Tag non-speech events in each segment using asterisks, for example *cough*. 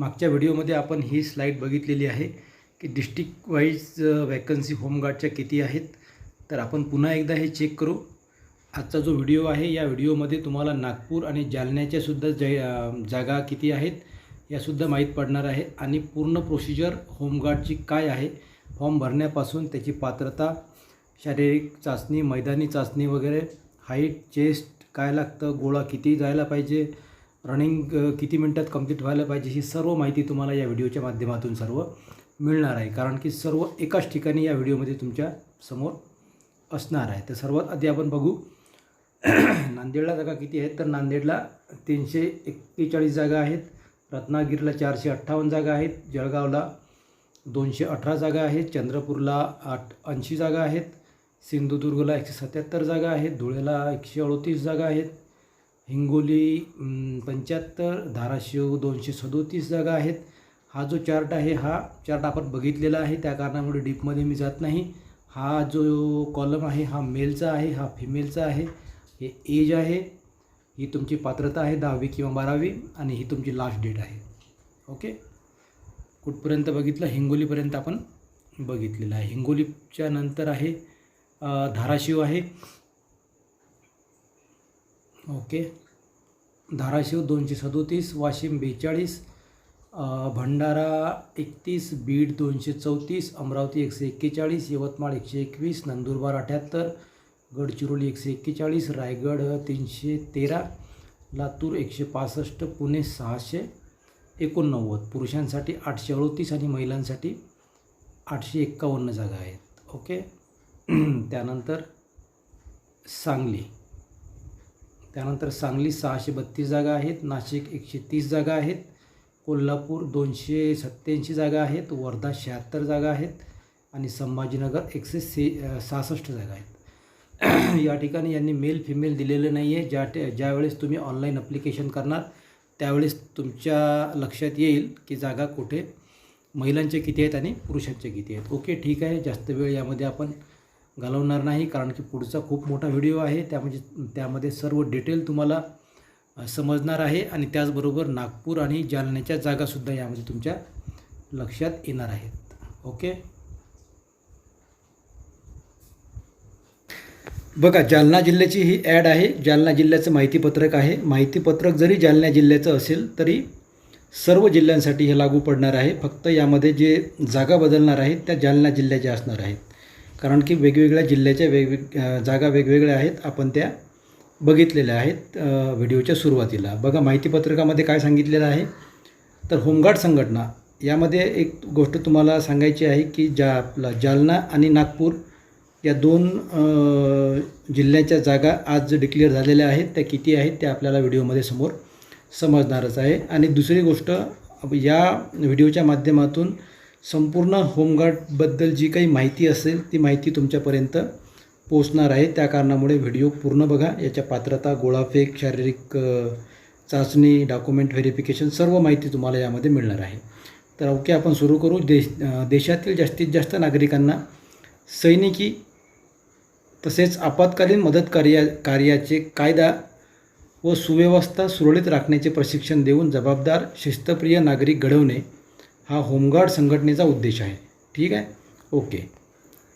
मागच्या व्हिडिओमध्ये आपण ही स्लाईड बघितलेली आहे की डिस्ट्रिक्ट वाईज वॅकन्सी होमगार्डच्या किती आहेत. तर आपण पुन्हा एकदा हे चेक करू. आजचा जो व्हिडिओ आहे या व्हिडिओमध्ये तुम्हाला नागपूर आणि जालन्याच्या सुद्धा जागा किती आहेत यासुद्धा माहीत पडणार आहे. आणि पूर्ण प्रोसिजर होमगार्डची काय आहे फॉर्म भरण्यापासून त्याची पात्रता शारीरिक चाचणी मैदानी चाचणी वगैरे हाईट चेस्ट काय लागतं गोळा किती जायला पाहिजे रनिंग किती मिनटात कंप्लीट व्हायला पाहिजे ही सर्व माहिती तुम्हाला या व्हिडिओच्या माध्यमातून सर्व मिळणार आहे. कारण की सर्व एकाच ठिकाणी या व्हिडिओमध्ये तुमच्यासमोर असणार आहे. तर सर्वात आधी आपण बघू. *clears throat* नांदेडला जागा किती आहेत? तर नांदेडला तीनशे एक्केचाळीस जागा आहेत. रत्नागिरीला चारशे अठ्ठावन्न जागा आहेत. जळगावला दोनशे अठरा जागा आहेत. चंद्रपूरला आठ ऐंशी जागा आहेत. सिंधुदुर्गला एकशे सत्याहत्तर जागा आहेत. धुळेला एकशे अडतीस जागा आहेत. हिंगोली पंच्याहत्तर धाराशिव दोनशे सदोतीस जागा आहेत. हा जो चार्ट आहे हा चार्ट आपण बघितलेला आहे. त्या कारणामुळे डीपमध्ये मी जात नाही. हा जो कॉलम आहे हा मेलचा आहे हा फिमेलचा आहे. हे एज आहे. ही तुमची पात्रता आहे दहावी किंवा बारावी आणि ही तुमची लास्ट डेट आहे. ओके? कुठपर्यंत बघितलं? हिंगोलीपर्यंत आपण बघितलेलं आहे. हिंगोलीच्या नंतर आहे धाराशिव आहे. ओके. धाराशिव दोनशे सदोतीस वाशिम बेचाळीस भंडारा एकतीस बीड दोनशे चौतीस अमरावती एकशे एक्केचाळीस यवतमाळ एकशे एकवीस नंदुरबार अठ्याहत्तर गडचिरोली एकशे एक्केचाळीस रायगड तीनशे तेरा लातूर एकशे पासष्ट पुणे सहाशे एकोणनव्वद. पुरुषांसाठी आठशे अडतीस आणि महिलांसाठी आठशे एक्कावन्न जागा आहेत. ओके. *clears throat* त्यानंतर सांगली. त्यानंतर सांगली सहाशे बत्तीस जागा आहेत नाशिक एकशे तीस जागा आहेत कोल्हापूर दोनशे सत्त्याऐंशी जागा आहेत वर्धा शहात्तर जागा आहेत आणि संभाजीनगर एकशे से सहासष्ट जागा आहेत. *clears throat* या ठिकाणी यांनी मेल फिमेल दिलेलं नाही आहे ज्या ज्यावेळेस तुम्ही ऑनलाईन अप्लिकेशन करणार त्यावेळेस तुमच्या लक्षात येईल की जागा कुठे महिलांचे किती आहेत आणि पुरुषांचे किती आहेत. ओके ठीक आहे. जास्त वेळ यामध्ये आपण घालवणार नाही कारण की पुढचा खूप मोठा व्हिडिओ आहे. त्यामध्ये त्यामध्ये सर्व डिटेल तुम्हाला समजणार आहे आणि त्याचबरोबर नागपूर आणि जालन्याच्या जागासुद्धा यामध्ये तुमच्या लक्षात येणार आहेत. ओके? बघा जालना जिल्ह्याची ही ॲड आहे. जालना जिल्ह्याचं माहितीपत्रक आहे. माहितीपत्रक जरी जालना जिल्ह्याचं असेल तरी सर्व जिल्ह्यांसाठी हे लागू पडणार आहे. फक्त यामध्ये जे जागा बदलणार आहेत त्या जालना जिल्ह्याच्या असणार आहेत. कारण की वेगवेगळ्या जिल्ह्याच्या वेगवेग जागा वेगवेगळ्या आहेत. आपण त्या बघितलेल्या आहेत व्हिडिओच्या सुरुवातीला. बघा माहितीपत्रकामध्ये काय सांगितलेलं आहे? तर होमगार्ड संघटना यामध्ये एक गोष्ट तुम्हाला सांगायची आहे की ज्या आपला जालना आणि नागपूर या दोन जिल्ह्याच्या जागा आज जे डिक्लेअर झालेल्या आहेत त्या किती आहेत त्या आपल्याला व्हिडिओमध्ये समोर समजणारच आहे. आणि दुसरी गोष्ट या व्हिडिओच्या माध्यमातून संपूर्ण होमगार्डबद्दल जी काही माहिती असेल ती माहिती तुमच्यापर्यंत पोचणार आहे. त्या कारणामुळे व्हिडिओ पूर्ण बघा. याच्या पात्रता गोळाफेक शारीरिक चाचणी डॉक्युमेंट व्हेरिफिकेशन सर्व माहिती तुम्हाला यामध्ये मिळणार आहे. तर ओके आपण सुरू करू. देश देशातील जास्तीत जास्त नागरिकांना सैनिकी तसेच आपत्कालीन मदत कार्या कार्याचे कायदा व सुव्यवस्था सुरळीत राखण्याचे प्रशिक्षण देऊन जबाबदार शिस्तप्रिय नागरिक घडवणे हा होमगार्ड संघटनेचा उद्देश आहे. ठीक आहे? ओके.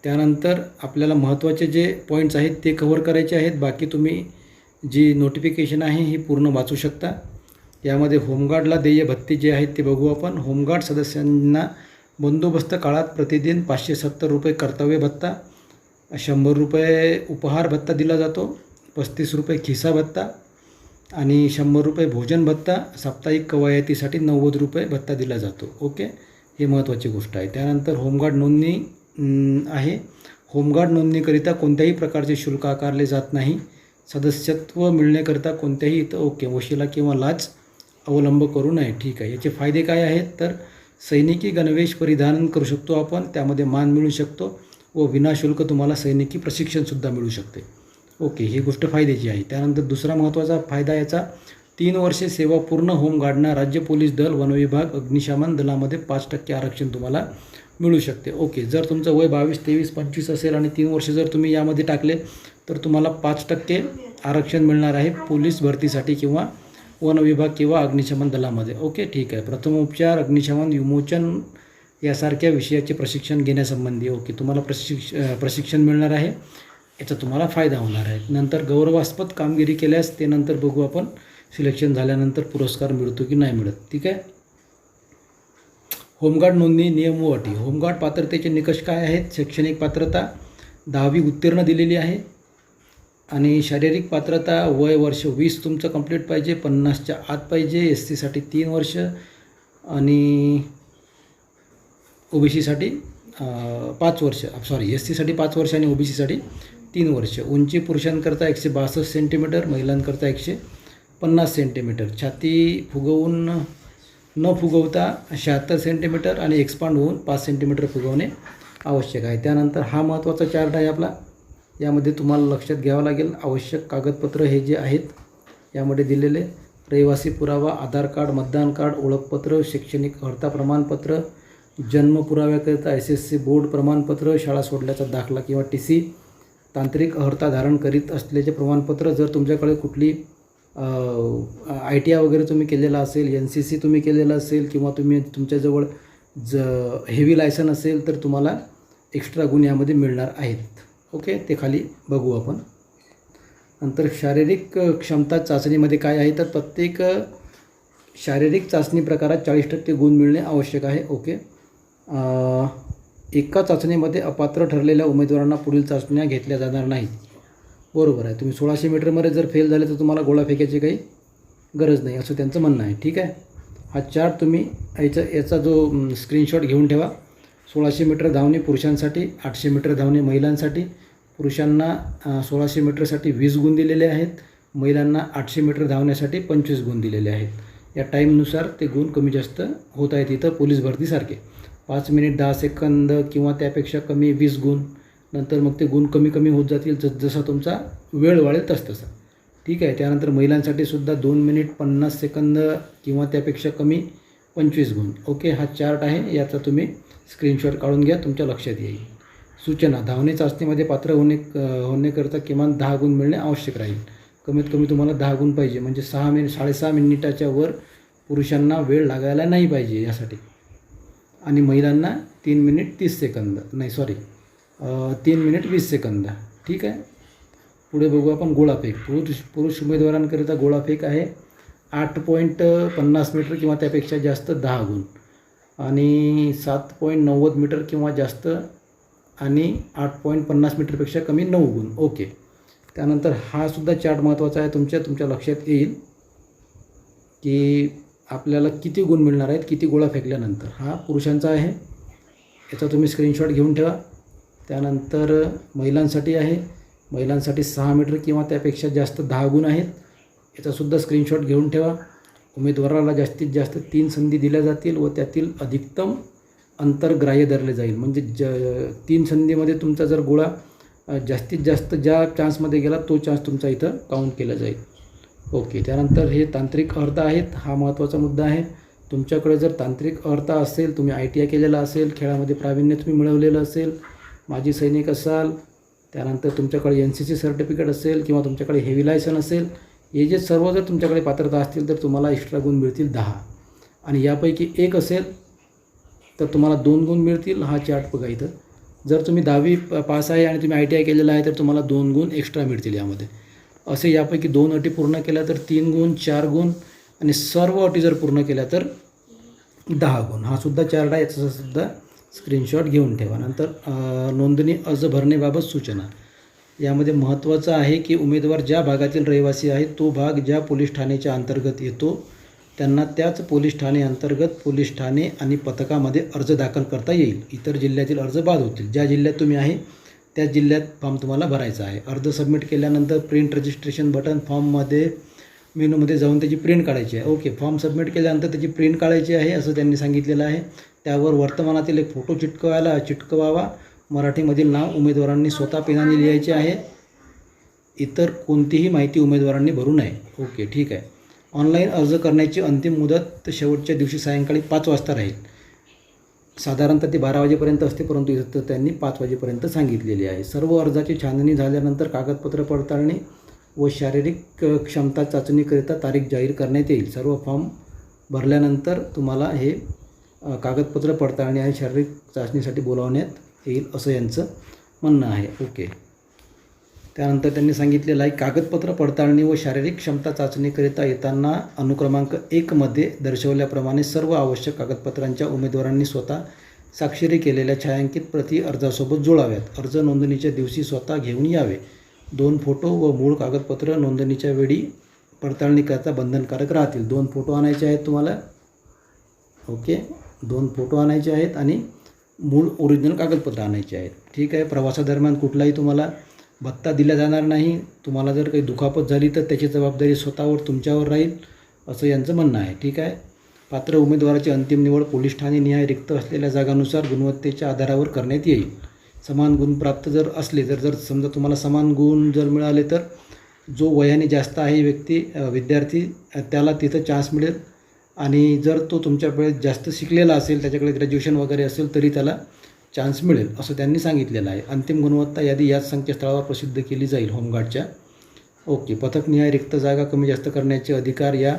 त्यानंतर आपल्याला महत्त्वाचे जे पॉईंट्स आहेत ते कव्हर करायचे आहेत. बाकी तुम्ही जी नोटिफिकेशन आहे ही पूर्ण वाचू शकता. यामध्ये होमगार्डला देय भत्ते जे आहेत ते बघू आपण. होमगार्ड सदस्यांना बंदोबस्त काळात प्रतिदिन पाचशे सत्तर रुपये कर्तव्य भत्ता शंभर रुपये उपहार भत्ता दिला जातो पस्तीस रुपये खिसा भत्ता आणि शंभर रुपये भोजन भत्ता साप्ताहिक कवायतीसाठी नव्वद रुपये भत्ता दिला जातो. ओके? ही महत्त्वाची गोष्ट आहे. त्यानंतर होमगार्ड नोंदणी आहे. होमगार्ड नोंदणीकरिता कोणत्याही प्रकारचे शुल्क आकारले जात नाही. सदस्यत्व मिळण्याकरिता कोणत्याही इथं ओके वशिला किंवा लाच अवलंब करू नये. ठीक आहे. याचे फायदे काय आहेत? तर सैनिकी गणवेश परिधान करू शकतो आपण. त्यामध्ये मान मिळू शकतो व विनाशुल्क तुम्हाला सैनिकी प्रशिक्षणसुद्धा मिळू शकते. ओके ही गोष्ट फायद्याची आहे. त्यानंतर दुसरा महत्त्वाचा फायदा याचा तीन वर्षे सेवा पूर्ण होमगार्डना राज्य पोलीस दल वनविभाग अग्निशमन दलामध्ये पाच टक्के आरक्षण तुम्हाला मिळू शकते. ओके जर तुमचं वय बावीस तेवीस पंचवीस असेल आणि तीन वर्ष जर तुम्ही यामध्ये टाकले तर तुम्हाला पाच टक्के आरक्षण मिळणार आहे पोलीस भरतीसाठी किंवा वन विभाग किंवा अग्निशमन दलामध्ये. ओके ठीक आहे. प्रथमोपचार अग्निशमन विमोचन यासारख्या विषयाचे प्रशिक्षण घेण्यासंबंधी. ओके तुम्हाला प्रशिक्ष प्रशिक्षण मिळणार आहे. याचा तुम्हाला फायदा होणार आहे. नंतर गौरवास्पद कामगिरी केल्यास ते नंतर बघू आपण सिलेक्शन झाल्यानंतर पुरस्कार मिळतो की नाही मिळत. ठीक आहे? होमगार्ड नोंदणी नियम व अटी. होमगार्ड पात्रतेचे निकष काय आहेत? शैक्षणिक पात्रता दहावी उत्तीर्ण दिलेली आहे आणि शारीरिक पात्रता वय वर्ष वीस तुमचं कंप्लीट पाहिजे पन्नासच्या आत पाहिजे एस सीसाठी तीन वर्ष आणि ओ बी सीसाठी पाच वर्ष. सॉरी एस सीसाठी पाच वर्ष आणि ओ बी सीसाठी तीन वर्ष. उंची पुरुषांकरता एकशे बासष्ट सेंटीमीटर महिलांकरता एकशे पन्नास सेंटीमीटर छाती फुगवून न फुगवता शहात्तर सेंटीमीटर आणि एक्सपांड होऊन पाच सेंटीमीटर फुगवणे आवश्यक आहे. त्यानंतर हा महत्त्वाचा चार्ट आहे आपला. यामध्ये तुम्हाला लक्षात घ्यावं लागेल. आवश्यक कागदपत्र हे जे आहेत यामध्ये दिलेले रहिवासी पुरावा आधार कार्ड मतदान कार्ड ओळखपत्र शैक्षणिक अर्हता प्रमाणपत्र जन्म पुराव्याकरिता एस एस सी बोर्ड प्रमाणपत्र शाळा सोडल्याचा दाखला किंवा टी सी तांत्रिक अर्हता धारण करीत असल्याचे प्रमाणपत्र जर तुमच्याकडे कुठली आय टी आय वगैरे तुम्ही केलेला असेल एन सी सी तुम्ही केलेलं असेल किंवा तुम्ही तुमच्याजवळ ज हेवी लायसन असेल तर तुम्हाला एक्स्ट्रा गुण यामध्ये मिळणार आहेत. ओके? ते खाली बघू आपण. नंतर शारीरिक क्षमता चाचणीमध्ये काय आहे? तर प्रत्येक शारीरिक चाचणी प्रकारात चाळीस टक्के गुण मिळणे आवश्यक आहे. ओके? एका चाचणीमध्ये अपात्र ठरलेल्या उमेदवारांना पुढील चाचण्या घेतल्या जाणार नाहीत. बरोबर आहे. तुम्ही सोळाशे मीटरमध्ये जर फेल झाले तर तुम्हाला गोळा फेकायची काही गरज नाही असं त्यांचं म्हणणं आहे. ठीक आहे? हा चार्ट तुम्ही याचा याचा जो स्क्रीनशॉट घेऊन ठेवा. सोळाशे मीटर धावणे पुरुषांसाठी आठशे मीटर धावणे महिलांसाठी. पुरुषांना सोळाशे मीटरसाठी वीस गुण दिलेले आहेत. महिलांना आठशे मीटर धावण्यासाठी पंचवीस गुण दिलेले आहेत. या टाईमनुसार ते गुण कमी जास्त होत आहेत इथं पोलीस भरतीसारखे. पाच मिनिट दहा सेकंद किंवा त्यापेक्षा कमी वीस गुण. नंतर मग ते गुण कमी कमी होत जातील जस जसा तुमचा वेळ वाढेल तसतसा ठीक आहे? त्यानंतर महिलांसाठी सुद्धा दोन मिनिट पन्नास सेकंद किंवा त्यापेक्षा कमी पंचवीस गुण. ओके? हा चार्ट आहे. याचा तुम्ही स्क्रीनशॉट काढून घ्या. तुमच्या लक्षात येईल. सूचना. धावणे चाचणीमध्ये पात्र होणे होण्याकरता किमान दहा गुण मिळणे आवश्यक राहील. कमीत कमी तुम्हाला दहा गुण पाहिजे. म्हणजे सहा मिनिट साडेसहा मिनिटाच्या वर पुरुषांना वेळ लागायला नाही पाहिजे यासाठी. आणि महिलांना तीन मिनिट तीस सेकंद. नाही सॉरी तीन मिनिट वीस सेकंद. ठीक आहे? पुढे बघू आपण गोळाफेक. पुरुष पुरुष उमेदवारांकरिता गोळाफेक आहे. आठ पॉईंट पन्नास मीटर किंवा त्यापेक्षा जास्त दहा गुण. आणि सात पॉईंट नव्वद मीटर किंवा जास्त आणि आठ पॉईंट पन्नास मीटरपेक्षा कमी नऊ गुण. ओके. त्यानंतर हा सुद्धा चार्ट महत्त्वाचा आहे तुमच्या. तुमच्या लक्षात येईल की आपल्याला किती गुण मिळणार आहेत किती गोळा फेकल्यानंतर. हा पुरुषांचा आहे. याचा तुम्ही स्क्रीनशॉट घेऊन ठेवा. त्यानंतर महिलांसाठी आहे. महिलांसाठी सहा मीटर किंवा त्यापेक्षा जास्त दहा गुण आहेत. याचासुद्धा स्क्रीनशॉट घेऊन ठेवा. उमेदवाराला जास्तीत जास्त तीन संधी दिल्या जातील व त्यातील अधिकतम अंतर ग्राह्य धरले जाईल. म्हणजे ज तीन संधीमध्ये तुमचा जर गोळा जास्तीत जास्त ज्या चान्समध्ये गेला तो चान्स तुमचा इथं काउंट केला जाईल. ओके त्यानंतर हे तांत्रिक अर्थ आहेत हा महत्त्वाचा मुद्दा आहे. तुमच्याकडे जर तांत्रिक अर्थ असेल तुम्ही आय टी आय केलेला असेल खेळामध्ये प्रावीण्य तुम्ही मिळवलेलं असेल माजी सैनिक असाल त्यानंतर तुमच्याकडे एन सी सी सर्टिफिकेट असेल किंवा तुमच्याकडे हेवी लायसन असेल हे जे सर्व जर तुमच्याकडे पात्रता असतील तर तुम्हाला एक्स्ट्रा गुण मिळतील दहा. आणि यापैकी एक असेल तर तुम्हाला दोन गुण मिळतील हा चार्ट बघा इथं. जर तुम्ही दहावी प- पास आहे आणि तुम्ही आय टी आय केलेलं आहे तर तुम्हाला दोन गुण एक्स्ट्रा मिळतील यामध्ये. असे यापैकी दोन अटी पूर्ण केल्या तर तीन गुण चार गुण आणि सर्व अटी जर पूर्ण केल्या तर दहा गुण. हा सुद्धा चार्ट आहे याचा सुद्धा स्क्रीनशॉट घेऊन ठेवा. नंतर नोंदणी अर्ज भरणेबाबत सूचना. यामध्ये महत्त्वाचं आहे की उमेदवार ज्या भागातील रहिवासी आहे तो भाग ज्या पोलीस ठाण्याच्या अंतर्गत येतो त्यांना त्याच पोलीस ठाणे अंतर्गत पोलीस ठाणे आणि पथकामध्ये अर्ज दाखल करता येईल. इतर जिल्ह्यातील अर्ज बाद होतील. ज्या जिल्ह्यात तुम्ही आहे त्या जिल्ह्यात फॉर्म तुम्हाला भरायचा आहे. अर्ज सबमिट केल्यानंतर प्रिंट रजिस्ट्रेशन बटन फॉर्ममध्ये मेनूमध्ये जाऊन त्याची प्रिंट काढायची आहे. ओके फॉर्म सबमिट केल्यानंतर त्याची प्रिंट काढायची आहे असं त्यांनी सांगितलेलं आहे. त्यावर वर्तमानातील एक फोटो चिटकवायला चिटकवावा. मराठीमधील नाव उमेदवारांनी स्वतः पेनाने लिहायचे आहे. इतर कोणतीही माहिती उमेदवारांनी भरू नये. ओके ठीक आहे. ऑनलाईन अर्ज करण्याची अंतिम मुदत शेवटच्या दिवशी सायंकाळी पाच वाजता राहील. साधारणतः ते बारा वाजेपर्यंत असते परंतु इथं तर त्यांनी पाच वाजेपर्यंत सांगितलेली आहे. सर्व अर्जाची छाननी झाल्यानंतर कागदपत्र पडताळणी व शारीरिक क्षमता चाचणीकरिता तारीख जाहीर करण्यात येईल. सर्व फॉर्म भरल्यानंतर तुम्हाला हे कागदपत्र पडताळणी आणि शारीरिक चाचणीसाठी बोलावण्यात येईल असं यांचं म्हणणं आहे. ओके. त्यानंतर त्यांनी सांगितलेलं आहे कागदपत्र पडताळणी व शारीरिक क्षमता चाचणीकरिता येताना अनुक्रमांक एकमध्ये दर्शवल्याप्रमाणे सर्व आवश्यक कागदपत्रांच्या उमेदवारांनी स्वतः स्वाक्षरी केलेल्या छायांकित प्रती अर्जासोबत जोडाव्यात अर्ज नोंदणीच्या दिवशी स्वतः घेऊन यावे. दोन फोटो व मूळ कागदपत्र नोंदणीच्या वेळी पडताळणीकरता बंधनकारक राहतील. दोन फोटो आणायचे आहेत तुम्हाला? ओके. दोन फोटो आणायचे आहेत आणि मूळ ओरिजिनल कागदपत्र आणायचे आहेत. ठीक आहे. प्रवासादरम्यान कुठलाही तुम्हाला भत्ता दिला जाणार नाही तुम्हाला जर काही दुखापत झाली तर त्याची जबाबदारी स्वतःवर तुमच्यावर राहील असं यांचं म्हणणं आहे. ठीक आहे? पात्र उमेदवाराची अंतिम निवड पोलीस ठाणे निहाय रिक्त असलेल्या जागानुसार गुणवत्तेच्या आधारावर करण्यात येईल. समान गुण प्राप्त जर असले तर जर समजा तुम्हाला समान गुण जर मिळाले तर जो वयाने जास्त आहे व्यक्ती विद्यार्थी त्याला तिथं चान्स मिळेल. आणि जर तो तुमच्याकडे जास्त शिकलेला असेल त्याच्याकडे ग्रॅज्युएशन वगैरे असेल तरी त्याला चान्स मिळेल असं त्यांनी सांगितलेलं आहे. अंतिम गुणवत्ता यादी याच संकेतस्थळावर प्रसिद्ध केली जाईल होमगार्डच्या. ओके पथकनिहाय रिक्त जागा कमी जास्त करण्याचे अधिकार या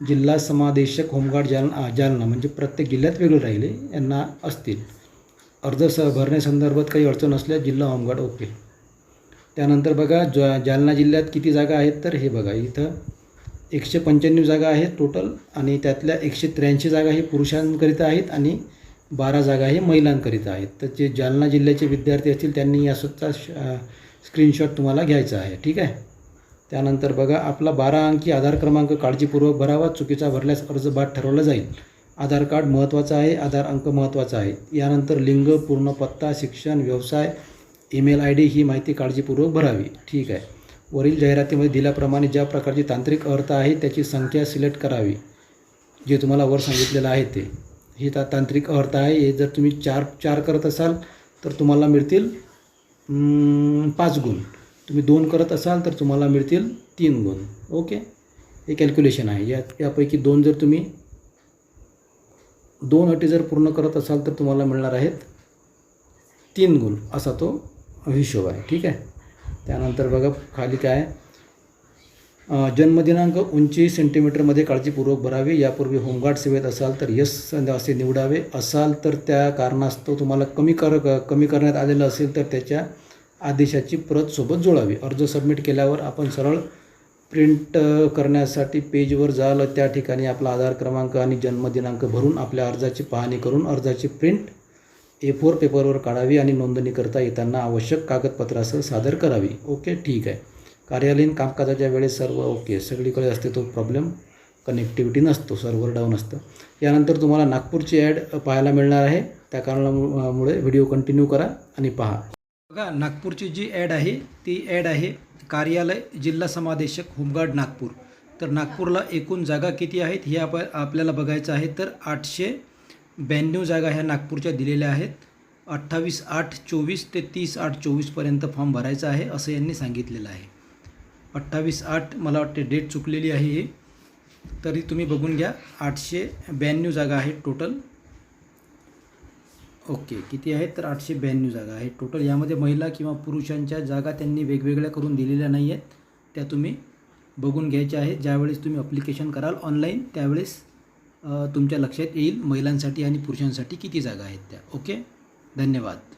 जिल्हा समादेशक होमगार्ड जालना जालना म्हणजे प्रत्येक जिल्ह्यात वेगळे राहिले यांना असतील. अर्ज स भरण्यासंदर्भात काही अडचण असल्यास जिल्हा होमगार्ड ओके. त्यानंतर बघा ज जालना जिल्ह्यात किती जागा आहेत तर हे बघा इथं एकशे पंच्याण्णव जागा आहेत टोटल आणि त्यातल्या एकशे त्र्याऐंशी जागा हे पुरुषांकरिता आहेत आणि बारा जागा हे महिलांकरिता आहेत. तर जे जालना जिल्ह्याचे विद्यार्थी असतील त्यांनी या स्वतः स्क्रीनशॉट तुम्हाला घ्यायचा आहे. ठीक आहे? त्यानंतर बघा आपला बारा अंकी आधार क्रमांक काळजीपूर्वक भरावा. चुकीचा भरल्यास अर्ज बाद ठरवला जाईल. आधार कार्ड महत्त्वाचं आहे आधार अंक महत्त्वाचा आहे. यानंतर लिंग पूर्ण पत्ता शिक्षण व्यवसाय ईमेल आय डी ही माहिती काळजीपूर्वक भरावी. ठीक आहे? वरील जाहिरातीमध्ये दिल्याप्रमाणे ज्या प्रकारची तांत्रिक अर्थ आहे त्याची संख्या सिलेक्ट करावी. जे तुम्हाला वर सांगितलेलं आहे ते. ही ता तांत्रिक अर्थ आहे. हे जर तुम्ही चार चार करत असाल तर तुम्हाला मिळतील पाच गुण. तुम्ही दोन करत असाल तर तुम्हाला मिळतील तीन गुण. ओके? हे कॅल्क्युलेशन आहे. या यापैकी दोन जर तुम्ही दोन अटी जर पूर्ण करत असाल तर तुम्हाला मिळणार आहेत तीन गुण. असा तो हिशोब आहे. ठीक आहे? त्यानंतर बघा खाली काय आहे? जन्मदिनांक उंची सेंटीमीटरमध्ये काळजीपूर्वक भरावी. यापूर्वी होमगार्ड सेवेत असाल तर यस असे निवडावे. असाल तर त्या कारणास्तव तुम्हाला कमी कर कमी करण्यात आलेलं असेल तर त्याच्या आदेशाची प्रत सोबत जोडावी. अर्ज सबमिट केल्यावर आपण सरळ प्रिंट करण्यासाठी पेजवर जाल. त्या ठिकाणी आपला आधार क्रमांक आणि जन्मदिनांक भरून आपल्या अर्जाची पाहणी करून अर्जाची प्रिंट ए फोर पेपरवर काढावी आणि नोंदणी करता येताना आवश्यक कागदपत्रासह सादर करावी. ओके ठीक आहे. कार्यालयीन कामकाजाच्या वेळेस सर्व ओके सगळीकडे असते तो प्रॉब्लेम कनेक्टिव्हिटी नसतो सर्व्हर डाऊन असतं. यानंतर तुम्हाला नागपूरची ॲड पाहायला मिळणार आहे. त्या कारणामुळे व्हिडिओ कंटिन्यू करा आणि पहा. बघा नागपूरची जी ॲड आहे ती ॲड आहे कार्यालय जिल्हा समादेशक होमगार्ड नागपूर. तर नागपूरला एकूण जागा किती आहेत हे आप आपल्याला बघायचं आहे तर आठशे ब्याण्णव जागा ह्या नागपूरच्या दिलेल्या आहेत. अठ्ठावीस आठ चोवीस ते तीस आठ चोवीसपर्यंत फॉर्म भरायचा आहे असं यांनी सांगितलेलं आहे. अठ्ठावीस आठ मला वाटते डेट चुकलेली आहे ही. तरी तुम्ही बघून घ्या. आठशे ब्याण्णव जागा आहेत टोटल ओके किती आहेत? तर आठशे ब्याण्णव जागा आहेत टोटल यामध्ये महिला किंवा पुरुषांच्या जागा त्यांनी वेगवेगळ्या करून दिलेल्या नाही आहेत. त्या तुम्ही बघून घ्यायच्या आहेत. ज्यावेळेस तुम्ही अप्लिकेशन कराल ऑनलाईन त्यावेळेस तुमच्या लक्षात येईल महिलांसाठी आणि पुरुषांसाठी किती जागा आहेत त्या. ओके धन्यवाद.